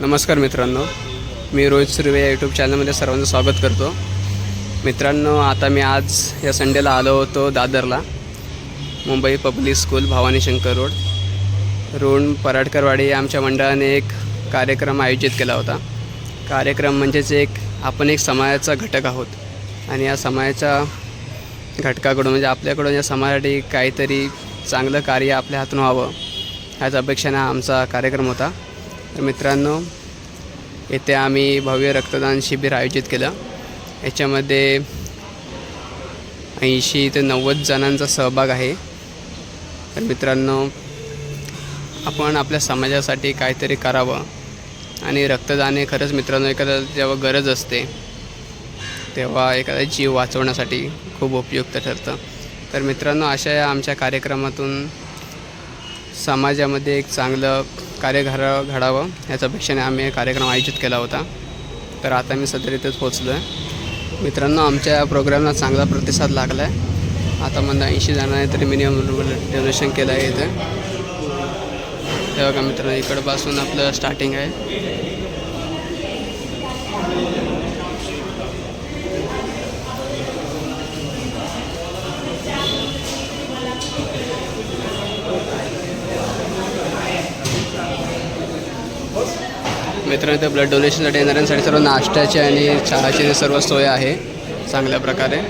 नमस्कार मित्रांनो. मी रोहित सुर्वे या यूट्यूब चॅनलमध्ये सर्वांचं स्वागत करतो. मित्रांनो आता मी आज या संडेला आलो होतो दादरला. Mumbai public school Bhavani Shankar road. Road Paradkarwadi आमच्या मंडळाने एक कार्यक्रम आयोजित केला होता. कार्यक्रम म्हणजेच एक आपण एक समाजाचा घटक आहोत. आणि या समाजाच्या घटकाकडून म्हणजे आपल्याकडून या समाजासाठी काहीतरी चांगलं कार्य आपल्या हातून व्हावं ह्याच अपेक्षेने हा आमचा कार्यक्रम होता. तर मित्रांनो येथे आम्ही भव्य रक्तदान शिबिर आयोजित केलं. याच्यामध्ये ऐंशी ते नव्वद जणांचा सहभाग आहे. तर मित्रांनो आपण आपल्या समाजासाठी काहीतरी करावं आणि रक्तदान हे खरंच मित्रांनो एखादा जेव्हा गरज असते तेव्हा एखादा जीव वाचवण्यासाठी खूप उपयुक्त ठरतं. तर मित्रांनो अशा या आमच्या कार्यक्रमातून समाजामध्ये एक चांगलं कार्य घडा घडावं याच्या अपेक्षेने आम्ही एक कार्यक्रम आयोजित केला होता. तर आता मी सध्या इथेच पोचलो आहे मित्रांनो आमच्या या प्रोग्रामला चांगला प्रतिसाद लागला आहे आता मला ऐंशी जणांनी तरी मिनिमम डोनेशन केलं आहे इथे. तेव्हा का मित्रांनो इकडपासून आपलं स्टार्टिंग आहे. मित्रांनो त्या ब्लड डोनेशनसाठी येणाऱ्यांसाठी सर्व नाश्त्याची आणि चहाची सर्व सोय आहे चांगल्या प्रकारे.